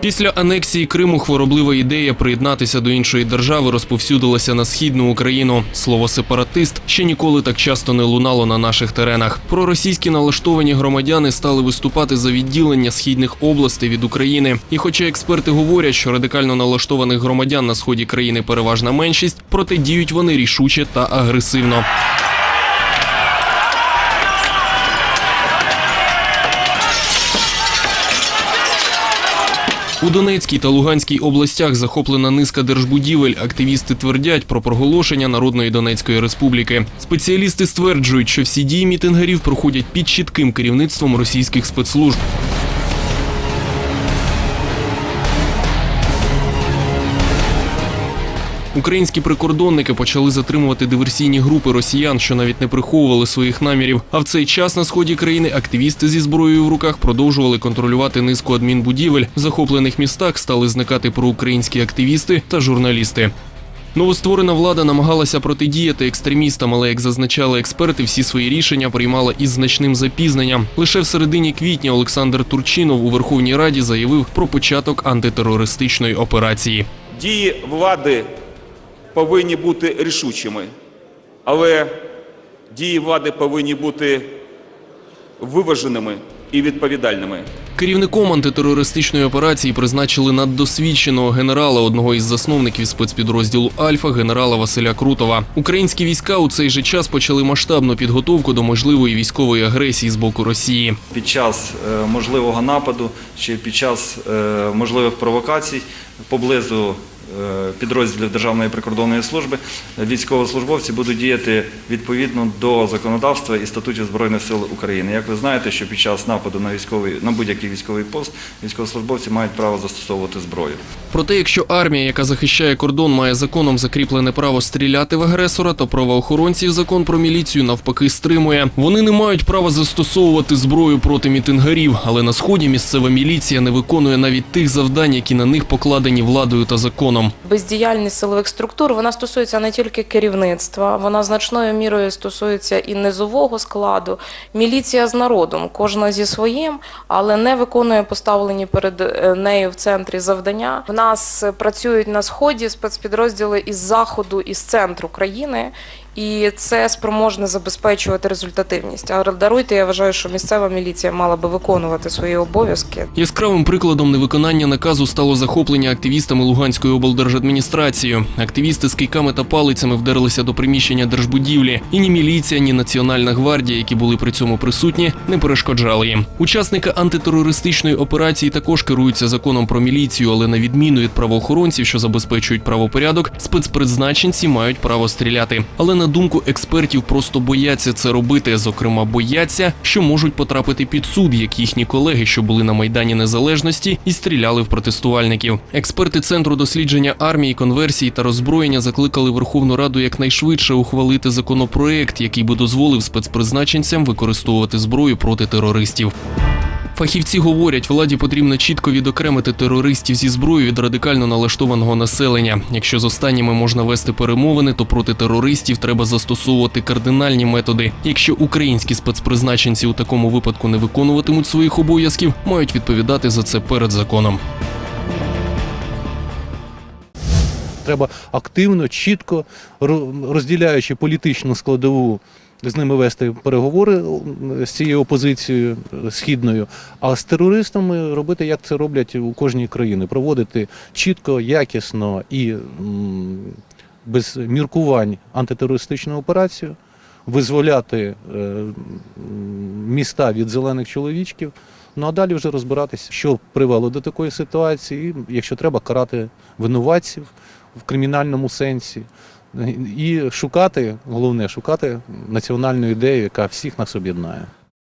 Після анексії Криму хвороблива ідея приєднатися до іншої держави розповсюдилася на східну Україну. Слово сепаратист ще ніколи так часто не лунало на наших теренах. Проросійські налаштовані громадяни стали виступати за відділення східних областей від України. І хоча експерти говорять, що радикально налаштованих громадян на сході країни переважна меншість, проте діють вони рішуче та агресивно. У Донецькій та Луганській областях захоплена низка держбудівель. Активісти твердять про проголошення Народної Донецької Республіки. Спеціалісти стверджують, що всі дії мітингарів проходять під чітким керівництвом російських спецслужб. Українські прикордонники почали затримувати диверсійні групи росіян, що навіть не приховували своїх намірів. А в цей час на сході країни активісти зі зброєю в руках продовжували контролювати низку адмінбудівель. В захоплених містах стали зникати проукраїнські активісти та журналісти. Новостворена влада намагалася протидіяти екстремістам, але як зазначали експерти, всі свої рішення приймала із значним запізненням. Лише в середині квітня Олександр Турчинов у Верховній Раді заявив про початок антитерористичної операції. Дії влади повинні бути рішучими, але дії влади повинні бути виваженими і відповідальними. Керівником антитерористичної операції призначили наддосвідченого генерала, одного із засновників спецпідрозділу Альфа, генерала Василя Крутова. Українські війська у цей же час почали масштабну підготовку до можливої військової агресії з боку Росії. під час е, можливого нападу чи під час е, можливих провокацій поблизу підрозділів Державної прикордонної служби військовослужбовці будуть діяти відповідно до законодавства і статутів Збройних сил України. Як ви знаєте, що під час нападу на військовий на будь-який військовий пост військовослужбовці мають право застосовувати зброю. Проте, якщо армія, яка захищає кордон, має законом закріплене право стріляти в агресора, то правоохоронців закон про міліцію навпаки стримує. Вони не мають права застосовувати зброю проти мітингарів, але на сході місцева міліція не виконує навіть тих завдань, які на них покладені владою та законом. Бездіяльність силових структур вона стосується не тільки керівництва, вона значною мірою стосується і низового складу. Міліція з народом, кожна зі своїм, але не виконує поставлені перед е, нею в центрі завдання. В нас працюють на сході спецпідрозділи із заходу і з центру країни. І це спроможне забезпечувати результативність. А даруйте, я вважаю, що місцева міліція мала би виконувати свої обов'язки. Яскравим прикладом невиконання наказу стало захоплення активістами Луганської облдержадміністрації. Активісти з кийками та палицями вдерлися до приміщення держбудівлі, і ні міліція, ні Національна гвардія, які були при цьому присутні, не перешкоджали їм. Учасники антитерористичної операції також керуються законом про міліцію, але на відміну від правоохоронців, що забезпечують правопорядок, спецпризначенці мають право стріляти. Але на думку експертів, просто бояться це робити. Зокрема, бояться, що можуть потрапити під суд, як їхні колеги, що були на майдані незалежності і стріляли в протестувальників. Експерти центру дослідження армії, конверсії та роззброєння закликали Верховну Раду якнайшвидше ухвалити законопроект, який би дозволив спецпризначенцям використовувати зброю проти терористів. Фахівці говорять, владі потрібно чітко відокремити терористів зі зброєю від радикально налаштованого населення. Якщо з останніми можна вести перемовини, то проти терористів треба застосовувати кардинальні методи. Якщо українські спецпризначенці у такому випадку не виконуватимуть своїх обов'язків, мають відповідати за це перед законом. Треба активно, чітко ро- розділяючи політичну складову. З ними вести переговори е, з цією опозицією е, східною, а з терористами робити, як це роблять у кожній країні, проводити чітко, якісно і без міркувань антитерористичну операцію, визволяти е, міста від зелених чоловічків. Ну а далі вже розбиратися, що привело до такої ситуації, якщо треба карати винуватців в кримінальному сенсі. І шукати, головне, шукати національну ідею, яка всіх нас об'єднає.